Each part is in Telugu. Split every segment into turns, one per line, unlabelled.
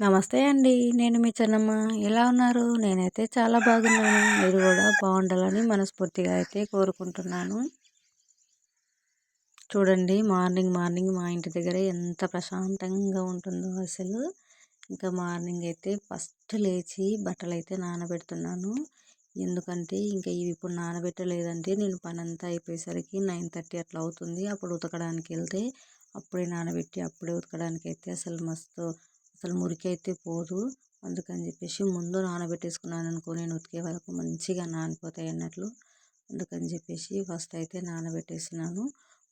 నమస్తే అండి. నేను మీ చెన్నమ్మ. ఎలా ఉన్నారు? నేనైతే చాలా బాగున్నాను. మీరు కూడా బాగుండాలని మనస్ఫూర్తిగా అయితే కోరుకుంటున్నాను. చూడండి మార్నింగ్ మార్నింగ్ మా ఇంటి దగ్గర ఎంత ప్రశాంతంగా ఉంటుందో అసలు. ఇంకా మార్నింగ్ అయితే ఫస్ట్ లేచి బట్టలు అయితే నానబెడుతున్నాను. ఎందుకంటే ఇంకా ఇవి ఇప్పుడు నానబెట్టలేదంటే నేను పని అంతా అయిపోయేసరికి నైన్ థర్టీ అట్లా అవుతుంది. అప్పుడు ఉతకడానికి వెళ్తే అప్పుడే నానబెట్టి అప్పుడే ఉతకడానికి అయితే అసలు మస్తు అసలు మురికి అయితే పోదు. అందుకని చెప్పేసి ముందు నానబెట్టేసుకున్నాను అనుకో నేను ఉతికే వరకు మంచిగా నానిపోతాయి అన్నట్లు. అందుకని చెప్పేసి ఫస్ట్ అయితే నానబెట్టేసినాను.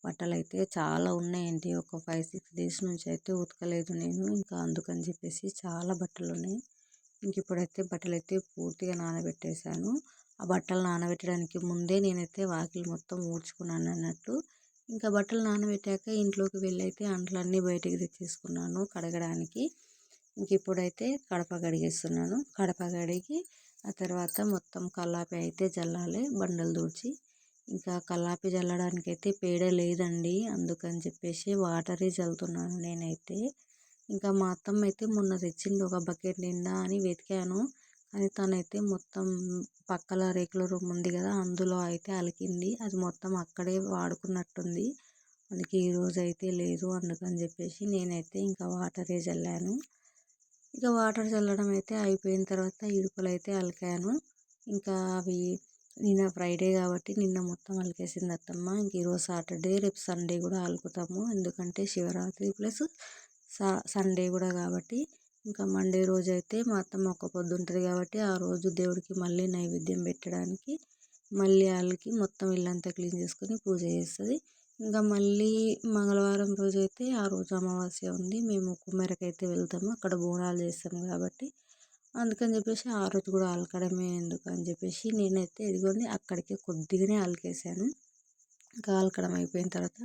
బట్టలు అయితే చాలా ఉన్నాయండి. ఒక ఫైవ్ సిక్స్ డేస్ నుంచి అయితే ఉతకలేదు నేను. ఇంకా అందుకని చెప్పేసి చాలా బట్టలు ఉన్నాయి. ఇంక ఇప్పుడైతే బట్టలు అయితే పూర్తిగా నానబెట్టేశాను. ఆ బట్టలు నానబెట్టడానికి ముందే నేనైతే వాకిలి మొత్తం ఊడ్చుకున్నాను అన్నట్టు. ఇంకా బట్టలు నానబెట్టాక ఇంట్లోకి వెళ్ళి అయితే అంట్లన్నీ బయటికి తెచ్చేసుకున్నాను కడగడానికి. ఇంక ఇప్పుడైతే కడప కడిగేస్తున్నాను. కడప కడిగి ఆ తర్వాత మొత్తం కల్లాపి అయితే జల్లాలి బండలు దూడ్చి ఇంకా కల్లాపి జల్లడానికి అయితే పేడ లేదండి. అందుకని చెప్పేసి వాటరే జల్లుతున్నాను నేనైతే. ఇంకా మా అత్తమ్మ అయితే మొన్న తెచ్చింది ఒక బకెట్ నిండా అని వెతికాను. కానీ తనైతే మొత్తం పక్కల రేకుల రూమ్ ఉంది కదా అందులో అయితే అలికింది. అది మొత్తం అక్కడే వాడుకున్నట్టుంది. అందుకే ఈరోజు అయితే లేదు. అందుకని చెప్పేసి నేనైతే ఇంకా వాటరే జల్లాను. ఇక వాటర్ చల్లడం అయితే అయిపోయిన తర్వాత ఇడుపులు అయితే అలికాను. ఇంకా అవి నిన్న ఫ్రైడే కాబట్టి నిన్న మొత్తం అలికేసింది అత్తమ్మ. ఇంక ఈరోజు సాటర్డే రేపు సండే కూడా అలుకుతాము. ఎందుకంటే శివరాత్రి ప్లస్ సండే కూడా కాబట్టి ఇంకా మండే రోజు అయితే మా అత్తమ్మ ఒక్క పొద్దు ఉంటుంది కాబట్టి ఆ రోజు దేవుడికి మళ్ళీ నైవేద్యం పెట్టడానికి మళ్ళీ అలికి మొత్తం ఇల్లంతా క్లీన్ చేసుకొని పూజ చేస్తుంది. ఇంకా మళ్ళీ మంగళవారం రోజు అయితే ఆ రోజు అమావాస్య ఉంది. మేము కుమ్మరికి అయితే వెళ్తాము. అక్కడ బోనాలు చేస్తాం కాబట్టి అందుకని చెప్పేసి ఆ రోజు కూడా అలకడమే ఎందుకు అని చెప్పేసి నేనైతే ఇదిగోండి అక్కడికి కొద్దిగానే అలికేసాను ఇంకా అలకడం అయిపోయిన తర్వాత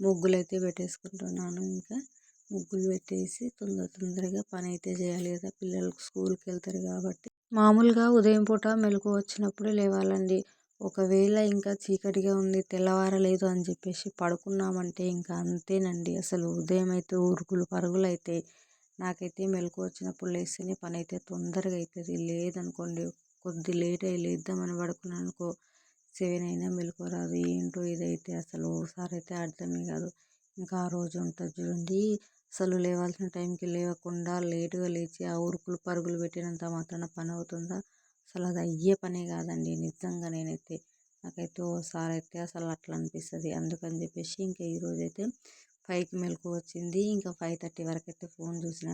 ముగ్గులు అయితే పెట్టేసుకుంటున్నాను ఇంకా. ముగ్గులు పెట్టేసి తొందర తొందరగా పని అయితే చేయాలి కదా. పిల్లలు స్కూల్కి వెళ్తారు కాబట్టి. మామూలుగా ఉదయం పూట మెలకు వచ్చినప్పుడే లేవాలండి. ఒకవేళ ఇంకా చీకటిగా ఉంది తెల్లవారలేదు అని చెప్పేసి పడుకున్నామంటే ఇంకా అంతేనండి. అసలు ఉదయం అయితే ఉరుకులు పరుగులు అయితే నాకైతే మెలకు వచ్చినప్పుడు లేస్తేనే పని అయితే తొందరగా అవుతుంది లేదనుకోండి కొద్ది లేట్ అయ్యి లేద్దామని పడుకున్నాను అనుకో సెవెన్ అయినా మెలకు రాదు. ఏంటో ఇదైతే అసలు ఓసారి అయితే అర్థమే కాదు. ఇంకా ఆ రోజు ఉంటుంది చూడండి అసలు లేవాల్సిన టైంకి లేవకుండా లేటుగా లేచి ఆ ఉరుకులు పరుగులు పెట్టినంత మాత్రాన పని అవుతుందా అసలు అది అయ్యే పనే కాదండి. నిజంగా నేనైతే నాకైతే ఓసారి అయితే అసలు అట్లా అనిపిస్తుంది. అందుకని చెప్పేసి ఇంకా ఈరోజు అయితే ఫైవ్కి మెలకు వచ్చింది. ఇంకా ఫైవ్ థర్టీ వరకు అయితే ఫోన్ చూసిన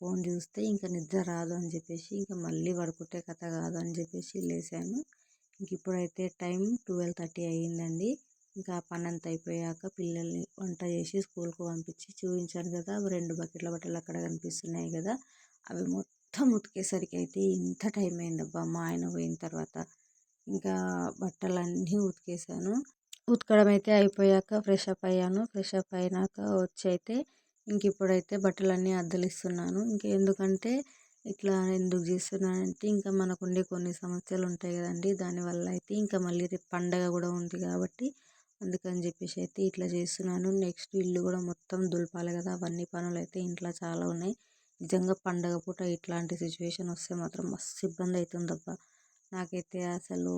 ఫోన్ చూస్తే ఇంకా నిద్ర రాదు అని చెప్పేసి ఇంకా మళ్ళీ పడుకుంటే కథ కాదు అని చెప్పేసి లేసాను. ఇంక ఇప్పుడైతే టైం ట్వెల్వ్ థర్టీ అయ్యిందండి. ఇంకా పని అంతా అయిపోయాక పిల్లల్ని వంట చేసి స్కూల్కి పంపించి చూపించాను కదా రెండు బకెట్ల బట్టలు అక్కడ కనిపిస్తున్నాయి కదా అవి మొత్తం ఉతికేసరికి అయితే ఇంత టైం అయిందబ్బా మా ఆయన పోయిన తర్వాత ఇంకా బట్టలన్నీ ఉతికేసాను. ఉతకడం అయితే అయిపోయాక ఫ్రెష్ అప్ అయ్యాను. ఫ్రెష్ అప్ అయినాక వచ్చి అయితే ఇంక ఇప్పుడైతే బట్టలన్నీ అద్దలిస్తున్నాను. ఇంక ఎందుకంటే ఇట్లా ఎందుకు చేస్తున్నానంటే ఇంకా మనకు ఉండే కొన్ని సమస్యలు ఉంటాయి కదండి. దానివల్ల అయితే ఇంకా మళ్ళీ రేపు పండగ కూడా ఉంది కాబట్టి అందుకని చెప్పేసి అయితే ఇట్లా చేస్తున్నాను. నెక్స్ట్ ఇల్లు కూడా మొత్తం దులపాలి కదా. అవన్నీ పనులు అయితే ఇంట్లో చాలా ఉన్నాయి. నిజంగా పండగ పూట ఇట్లాంటి సిచ్యువేషన్ వస్తే మాత్రం మస్తు ఇబ్బంది అవుతుందబ్బా నాకైతే అసలు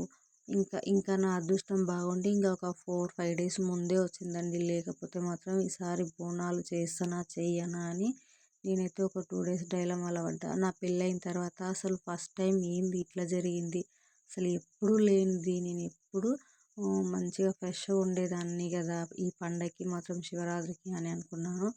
ఇంకా ఇంకా నా అదృష్టం బాగుండి ఇంకా ఒక ఫోర్ ఫైవ్ డేస్ ముందే వచ్చిందండి. లేకపోతే మాత్రం ఈసారి బోనాలు చేస్తానా చెయ్యనా అని నేనైతే ఒక టూ డేస్ డైలమాలో పడ్డా. నా పెళ్ళైన తర్వాత అసలు ఫస్ట్ టైం ఏంది ఇట్లా జరిగింది? అసలు ఎప్పుడూ లేనిది. నేను ఎప్పుడు మంచిగా ఫ్రెష్గా ఉండేదాన్ని కదా. ఈ పండగకి మాత్రం శివరాత్రికి అని అనుకున్నాను.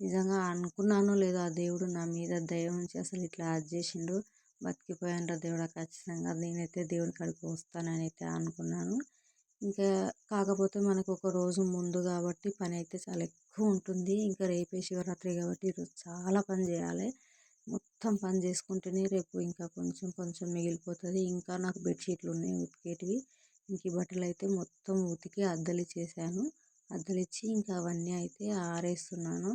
నిజంగా అనుకున్నానో లేదో ఆ దేవుడు నా మీద దయ ఉంచి అసలు ఇట్లా అది చేసిండు. బతికిపోయాను దేవుడా ఖచ్చితంగా నేనైతే దేవుడి కాడికి వస్తానని అయితే అనుకున్నాను. ఇంకా కాకపోతే మనకు ఒక రోజు ముందు కాబట్టి పని అయితే చాలా ఎక్కువ ఉంటుంది. ఇంకా రేపే శివరాత్రి కాబట్టి ఈరోజు చాలా పని చేయాలి. మొత్తం పని చేసుకుంటేనే రేపు ఇంకా కొంచెం కొంచెం మిగిలిపోతుంది. ఇంకా నాకు బెడ్షీట్లు ఉన్నాయి ఉతికేటివి. ఇంక ఈ బట్టలు అయితే మొత్తం ఉతికి అద్దలిచ్చేసాను అద్దలిచ్చి ఇంకా అవన్నీ అయితే ఆరేస్తున్నాను.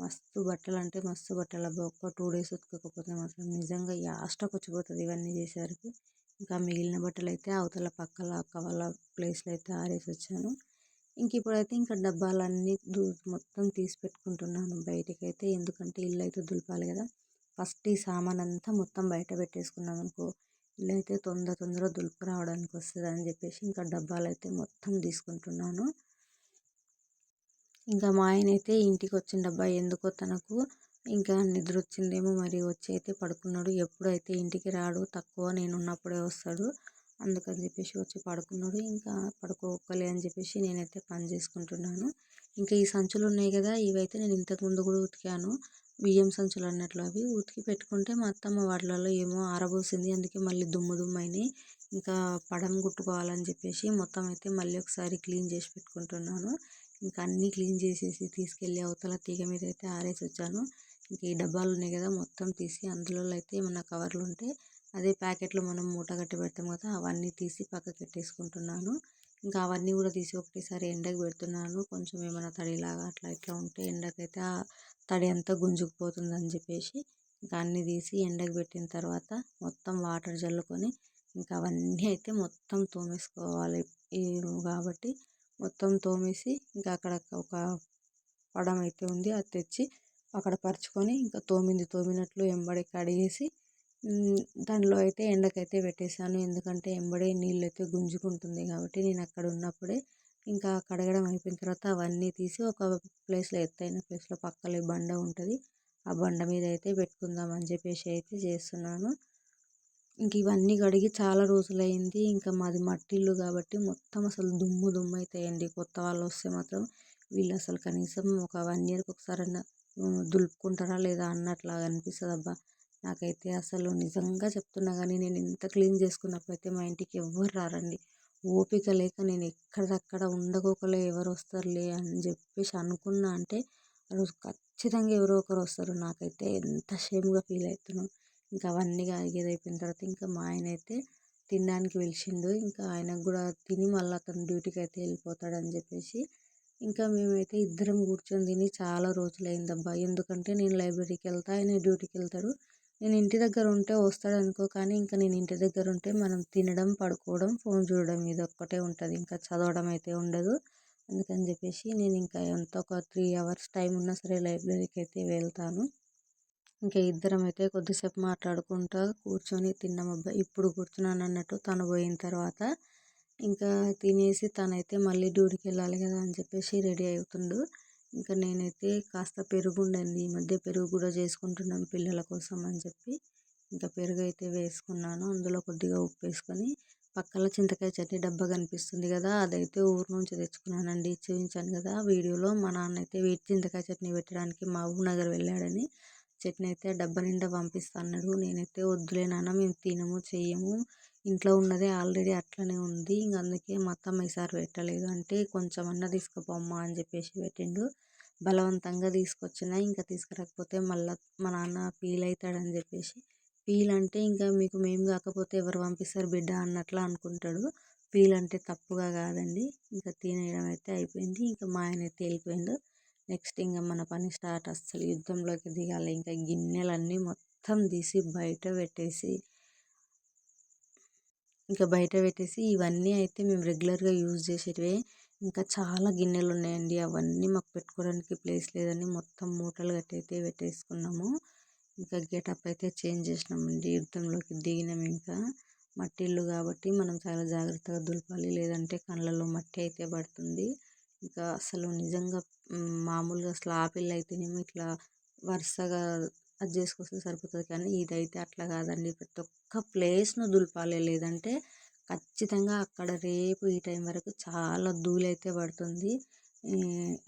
మస్తు బట్టలు అంటే మస్తు బట్టలు. అబ్బా ఒక్క టూ డేస్ ఉతకకపోతే మాత్రం నిజంగా యాస్టకు వచ్చిపోతుంది ఇవన్నీ చేసేసరికి. ఇంకా మిగిలిన బట్టలు అయితే అవతల పక్కల అక్క వాళ్ళ ప్లేస్లో అయితే ఆరేసి వచ్చాను ఇంక ఇప్పుడైతే ఇంకా డబ్బాలన్నీ దూ మొత్తం తీసి పెట్టుకుంటున్నాను బయటికి అయితే ఎందుకంటే ఇల్లు అయితే దులపాలి కదా. ఫస్ట్ ఈ సామాన్ అంతా మొత్తం బయట పెట్టేసుకున్నాం అనుకో ఇల్లు అయితే తొందర తొందర దులుపు రావడానికి వస్తుంది అని చెప్పేసి ఇంకా డబ్బాలు అయితే మొత్తం తీసుకుంటున్నాను. ఇంకా మా ఆయన అయితే ఇంటికి వచ్చిన ఎందుకో తనకు ఇంకా నిద్ర వచ్చిందేమో మరి వచ్చి అయితే పడుకున్నాడు. ఎప్పుడైతే ఇంటికి రాడు తక్కువ నేను ఉన్నప్పుడే వస్తాడు. అందుకని చెప్పేసి వచ్చి పడుకున్నాడు. ఇంకా పడుకోకలే అని చెప్పేసి నేనైతే పని చేసుకుంటున్నాను. ఇంకా ఈ సంచులు ఉన్నాయి కదా ఇవైతే నేను ఇంతకుముందు కూడా ఉతికాను. బియ్యం సంచులు అన్నట్లు అవి ఉతికి పెట్టుకుంటే మా అత్తమ్మ వాటిలలో ఏమో ఆరబోసింది. అందుకే మళ్ళీ దుమ్ము దుమ్ము అయినాయి ఇంకా పడం కుట్టుకోవాలని చెప్పేసి మొత్తం అయితే మళ్ళీ ఒకసారి క్లీన్ చేసి పెట్టుకుంటున్నాను. ఇంకా అన్నీ క్లీన్ చేసేసి తీసుకెళ్ళి అవతల తీగ మీద అయితే ఆరేసి వచ్చాను. ఇంకా ఈ డబ్బాలు ఉన్నాయి కదా మొత్తం తీసి అందులో అయితే ఏమన్నా కవర్లు ఉంటే అదే ప్యాకెట్లో మనం మూట కట్టి పెడతాం కదా అవన్నీ తీసి పక్కకి పెట్టేసుకుంటున్నాను. ఇంకా అవన్నీ కూడా తీసి ఒకటేసారి ఎండకు పెడుతున్నాను. కొంచెం ఏమైనా తడిలాగా అట్లా ఇట్లా ఉంటే ఎండకైతే ఆ తడి అంతా గుంజుకుపోతుంది అని చెప్పేసి ఇంకా అన్నీ తీసి ఎండకు పెట్టిన తర్వాత మొత్తం వాటర్ చల్లుకొని ఇంకా అవన్నీ అయితే మొత్తం తోమేసుకోవాలి. కాబట్టి మొత్తం తోమేసి ఇంకా అక్కడ ఒక పడం అయితే ఉంది అది తెచ్చి అక్కడ పరుచుకొని ఇంకా తోమింది. తోమినట్లు ఎంబడి కడిగేసి దానిలో అయితే ఎండకైతే పెట్టేశాను. ఎందుకంటే ఎంబడే నీళ్ళు అయితే గుంజుకుంటుంది కాబట్టి నేను అక్కడ ఉన్నప్పుడే ఇంకా కడగడం అయిపోయిన తర్వాత అవన్నీ తీసి ఒక ప్లేస్లో ఎత్తైన ప్లేస్లో పక్కలో బండ ఉంటుంది. ఆ బండ మీద అయితే పెట్టుకుందాం అని చెప్పేసి అయితే చేస్తున్నాను. ఇంక ఇవన్నీ కడిగి చాలా రోజులైంది. ఇంకా మాది మట్టి ఇల్లు కాబట్టి మొత్తం అసలు దుమ్ము దుమ్ము అవుతాయండి కొత్త వాళ్ళు వస్తే మాత్రం వీళ్ళు అసలు కనీసం ఒక వన్ ఇయర్కి ఒకసారి అన్న దులుపుకుంటారా లేదా అన్నట్లాగా అనిపిస్తుంది. అబ్బా! నాకైతే అసలు నిజంగా చెప్తున్నా కానీ నేను ఎంత క్లీన్ చేసుకున్నప్పుడు అయితే మా ఇంటికి ఎవ్వరు రారండి. ఓపిక లేక నేను ఎక్కడక్కడ ఉండకోకలే ఎవరు వస్తారులే అని చెప్పేసి అనుకున్నా అంటే ఆ రోజు ఖచ్చితంగా ఎవరో ఒకరు వస్తారు. నాకైతే ఎంత షేమ్గా ఫీల్ అవుతున్నాను ఇంకా అవన్నీ అడిగేది అయిపోయిన తర్వాత ఇంకా మా ఆయన అయితే తినడానికి పిలిచిండు. ఇంకా ఆయనకు కూడా తిని మళ్ళీ అతను డ్యూటీకి అయితే వెళ్ళిపోతాడని చెప్పేసి ఇంకా మేమైతే ఇద్దరం కూర్చొని తిని చాలా రోజులైందబ్బా. ఎందుకంటే నేను లైబ్రరీకి వెళ్తా ఆయన డ్యూటీకి వెళ్తాడు. నేను ఇంటి దగ్గర ఉంటే వస్తాడు అనుకో కానీ ఇంకా నేను ఇంటి దగ్గర ఉంటే మనం తినడం పడుకోవడం ఫోన్ చూడడం ఇది ఒక్కటే ఉంటుంది. ఇంకా చదవడం అయితే ఉండదు. అందుకని చెప్పేసి నేను ఇంకా ఎంత ఒక త్రీ అవర్స్ టైం ఉన్నా సరే లైబ్రరీకి అయితే వెళ్తాను. ఇంకా ఇద్దరం అయితే కొద్దిసేపు మాట్లాడుకుంటా కూర్చొని తిన్నాం. అబ్బా ఇప్పుడు కూర్చున్నాను అన్నట్టు తను పోయిన తర్వాత ఇంకా తినేసి తనైతే మళ్ళీ డ్యూటీకి వెళ్ళాలి కదా అని చెప్పేసి రెడీ అవుతుండు. ఇంకా నేనైతే కాస్త పెరుగు ఉండండి ఈ మధ్య పెరుగు కూడా చేసుకుంటున్నాను పిల్లల కోసం అని చెప్పి ఇంకా పెరుగు అయితే వేసుకున్నాను. అందులో కొద్దిగా ఉప్పు వేసుకొని పక్కన చింతకాయ చట్నీ డబ్బా కనిపిస్తుంది కదా అదైతే ఊరు నుంచి తెచ్చుకున్నానండి. చూపించాను కదా వీడియోలో మా నాన్న అయితే వీటి చింతకాయ చట్నీ పెట్టడానికి మహబూబ్ నగర్ వెళ్ళాడని. చట్నీ అయితే డబ్బా నిండా పంపిస్తా అన్నాడు. నేనైతే వద్దులే నాన్న మేము తినము చెయ్యము. ఇంట్లో ఉన్నదే ఆల్రెడీ అట్లనే ఉంది. ఇంక అందుకే మా అత్తమ్మ ఈసారి పెట్టలేదు. అంటే కొంచెం అన్న తీసుకుపోమ్మా అని చెప్పేసి పెట్టిండు. బలవంతంగా తీసుకొచ్చిన. ఇంకా తీసుకురాకపోతే మళ్ళీ మా నాన్న ఫీల్ అవుతాడని చెప్పేసి. ఫీల్ అంటే ఇంకా మీకు మేము కాకపోతే ఎవరు పంపిస్తారు బిడ్డ అన్నట్లు అనుకుంటాడు. ఫీల్ అంటే తప్పుగా కాదండి. ఇంకా తినేయడం అయితే అయిపోయింది. ఇంకా మా ఆయన అయితే వెళ్ళిపోయిండు. నెక్స్ట్ ఇంకా మన పని స్టార్ట్ అసలు యుద్ధంలోకి దిగాలి. ఇంకా గిన్నెలన్నీ మొత్తం తీసి బయట పెట్టేసి ఇంకా బయట పెట్టేసి ఇవన్నీ అయితే మేము రెగ్యులర్గా యూజ్ చేసేటివే. ఇంకా చాలా గిన్నెలు ఉన్నాయండి అవన్నీ మాకు పెట్టుకోవడానికి ప్లేస్ లేదని మొత్తం మూటలు కట్టి అయితే పెట్టేసుకున్నాము. ఇంకా గెటప్ అయితే చేంజ్ చేసినామండి. యుద్ధంలోకి దిగినాం ఇంకా. మట్టి ఇల్లు కాబట్టి మనం చాలా జాగ్రత్తగా దులపాలి. లేదంటే కళ్ళల్లో మట్టి అయితే పడుతుంది. ఇంకా అసలు నిజంగా మామూలుగా అసలు ఆపిల్ అయితేనేమో ఇట్లా వరుసగా అది చేసుకొస్తే సరిపోతుంది. కానీ ఇదైతే అట్లా కాదండి. ప్రతి ఒక్క ప్లేస్ను దులపాలి. లేదంటే ఖచ్చితంగా అక్కడ రేపు ఈ టైం వరకు చాలా ధూళైతే పడుతుంది.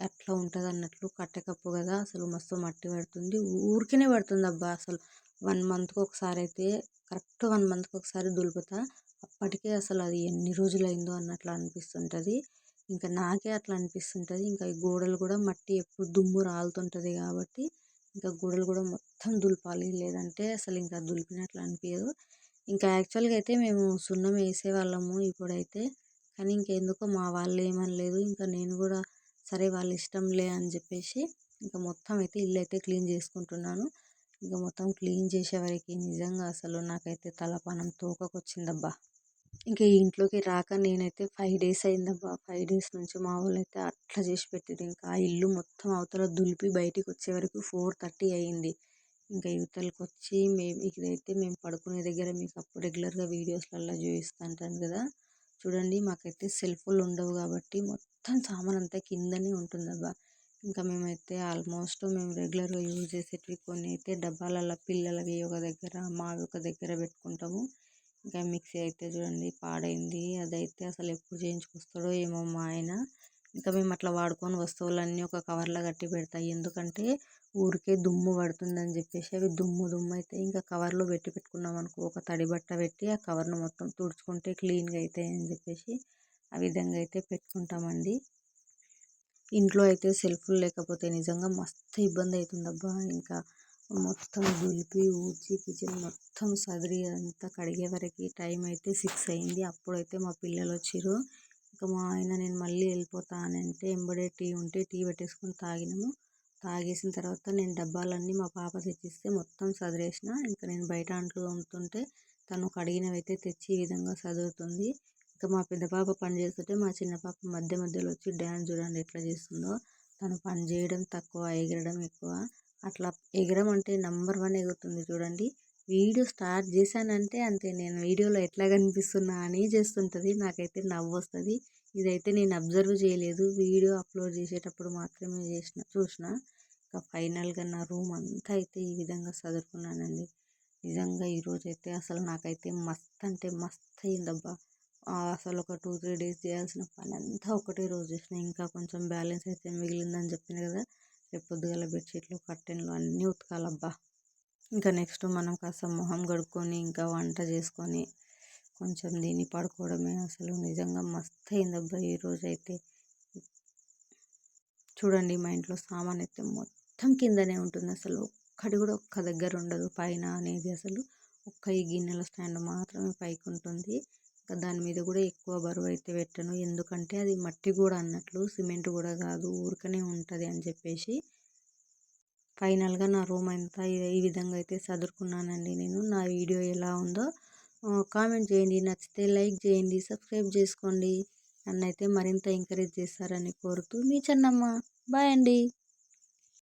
అట్లా ఉంటుంది అన్నట్లు కట్టెకప్పు కదా అసలు మస్తు మట్టి పడుతుంది. ఊరికనే పడుతుంది అబ్బా. అసలు వన్ మంత్కి ఒకసారి అయితే కరెక్ట్ వన్ మంత్కి ఒకసారి దులుపుతా అప్పటికే అసలు అది ఎన్ని రోజులు అయిందో అన్నట్లు అనిపిస్తుంటుంది. ఇంకా నాకే అట్లా అనిపిస్తుంటుంది. ఇంకా ఈ గోడలు కూడా మట్టి ఎప్పుడు దుమ్ము రాలుతుంటుంది కాబట్టి ఇంకా గోడలు కూడా మొత్తం దులపాలి. లేదంటే అసలు ఇంకా దులిపినట్లు అనిపించదు ఇంకా యాక్చువల్గా అయితే మేము సున్నం వేసేవాళ్ళము ఇప్పుడైతే. కానీ ఇంకెందుకో మా వాళ్ళు ఏమనలేదు. ఇంకా నేను కూడా సరే వాళ్ళ ఇష్టంలే అని చెప్పేసి ఇంకా మొత్తం అయితే ఇల్లు అయితే క్లీన్ చేసుకుంటున్నాను. ఇంకా మొత్తం క్లీన్ చేసేవరకు నిజంగా అసలు నాకైతే తలపానం తోకకొచ్చిందబ్బా. ఇంకా ఇంట్లోకి రాక నేనైతే ఫైవ్ డేస్ అయిందబ్బా. ఫైవ్ డేస్ నుంచి మా వాళ్ళైతే అట్లా చేసి పెట్టింది ఇంకా ఆ ఇల్లు మొత్తం అవతల దులిపి బయటికి వచ్చే వరకు ఫోర్ థర్టీ అయింది. ఇంకా యువతలకు వచ్చి మేము ఇదైతే మేము పడుకునే దగ్గర మీకు అప్పుడు రెగ్యులర్గా వీడియోస్లలో చూపిస్తుంటాను కదా. చూడండి మాకైతే సెల్ఫ్లు ఉండవు కాబట్టి మొత్తం సామాన్ అంతా కిందనే ఉంటుంది అబ్బా ఇంకా మేమైతే ఆల్మోస్ట్ మేము రెగ్యులర్గా యూజ్ చేసేటివి కొన్ని అయితే డబ్బాలలో పిల్లలవి ఒక దగ్గర మావి ఒక దగ్గర పెట్టుకుంటాము. ఇంకా మిక్సీ అయితే చూడండి పాడైంది. అదైతే అసలు ఎప్పుడు చేయించుకొస్తాడో ఏమో మా ఆయన. ఇంకా మేము అట్లా వాడుకొని వస్తువులన్నీ ఒక కవర్లో కట్టి పెడతాయి ఎందుకంటే ఊరికే దుమ్ము పడుతుందని చెప్పేసి అవి దుమ్ము దుమ్ము అయితే ఇంకా కవర్లో పెట్టి పెట్టుకున్నాం అనుకో ఒక తడి బట్ట పెట్టి ఆ కవర్ను మొత్తం తుడుచుకుంటే క్లీన్గా అవుతాయి అని చెప్పేసి ఆ విధంగా అయితే పెట్టుకుంటామండి. ఇంట్లో అయితే సెల్ఫ్లు లేకపోతే నిజంగా మస్తు ఇబ్బంది అవుతుందబ్బా. ఇంకా మొత్తం దులిపి ఊడ్చి కిచెన్ మొత్తం సదిరి అంతా కడిగే వరకు టైం అయితే సిక్స్ అయింది. అప్పుడైతే మా పిల్లలు వచ్చారు ఇంకా మా ఆయన నేను మళ్ళీ వెళ్ళిపోతానంటే ఎంబడే టీ ఉంటే టీ పెట్టేసుకొని తాగినాము. తాగేసిన తర్వాత నేను డబ్బాలన్నీ మా పాప తెచ్చిస్తే మొత్తం సదిరేసిన. ఇంకా నేను బయట అంట్లు ఉంటుంటే తను కడిగినవి అయితే తెచ్చి ఈ విధంగా చదువుతుంది ఇంకా మా పెద్ద పాప పని చేస్తుంటే మా చిన్న పాప మధ్య మధ్యలో వచ్చి డ్యాన్స్ చూడండి ఎట్లా చేస్తుందో. తను పని చేయడం తక్కువ ఎగరడం ఎక్కువ. అట్లా ఎగరం అంటే నెంబర్ వన్ ఎగురుతుంది చూడండి. వీడియో స్టార్ట్ చేశానంటే అంతే నేను వీడియోలో ఎట్లా కనిపిస్తున్నా అని చేస్తుంటుంది. నాకైతే నవ్వు వస్తుంది. ఇదైతే నేను అబ్జర్వ్ చేయలేదు. వీడియో అప్లోడ్ చేసేటప్పుడు మాత్రమే చేసిన చూసిన. ఇంకా ఫైనల్గా నా రూమ్ అంతా అయితే ఈ విధంగా చదువుకున్నానండి నిజంగా ఈరోజు అయితే అసలు నాకైతే మస్త్ అంటే మస్త్ అయిందబ్బా. అసలు ఒక టూ త్రీ డేస్ చేయాల్సిన పని అంతా ఒకటే రోజు చేసిన. ఇంకా కొంచెం బ్యాలెన్స్ అయితే మిగిలిందని చెప్పిన కదా. రేపు పొద్దుగాల బెడ్షీట్లు కట్టెన్లు అన్నీ ఉతకాలబ్బా. ఇంకా నెక్స్ట్ మనం కాస్త మొహం కడుక్కొని ఇంకా వంట చేసుకొని కొంచెం దీన్ని పడుకోవడమే అసలు నిజంగా మస్తు అయిందబ్బా ఈరోజు అయితే చూడండి మా ఇంట్లో సామాన్ అయితే మొత్తం కిందనే ఉంటుంది అసలు. ఒక్కటి కూడా ఒక్క దగ్గర ఉండదు. పైన అనేది అసలు ఒక్క ఈ గిన్నెల స్టాండ్ మాత్రమే పైకి ఉంటుంది దాని మీద కూడా ఎక్కువ బరువు అయితే పెట్టను. ఎందుకంటే అది మట్టి కూడా అన్నట్లు సిమెంట్ కూడా కాదు ఊరికనే ఉంటుంది అని చెప్పేసి ఫైనల్గా నా రూమ్ అంతా ఈ విధంగా అయితే చదువుకున్నానండి నేను. నా వీడియో ఎలా ఉందో కామెంట్ చేయండి. నచ్చితే లైక్ చేయండి సబ్స్క్రైబ్ చేసుకోండి. నన్నైతే మరింత ఎంకరేజ్ చేస్తారని కోరుతూ మీ చెన్నమ్మ. బాయ్ అండి.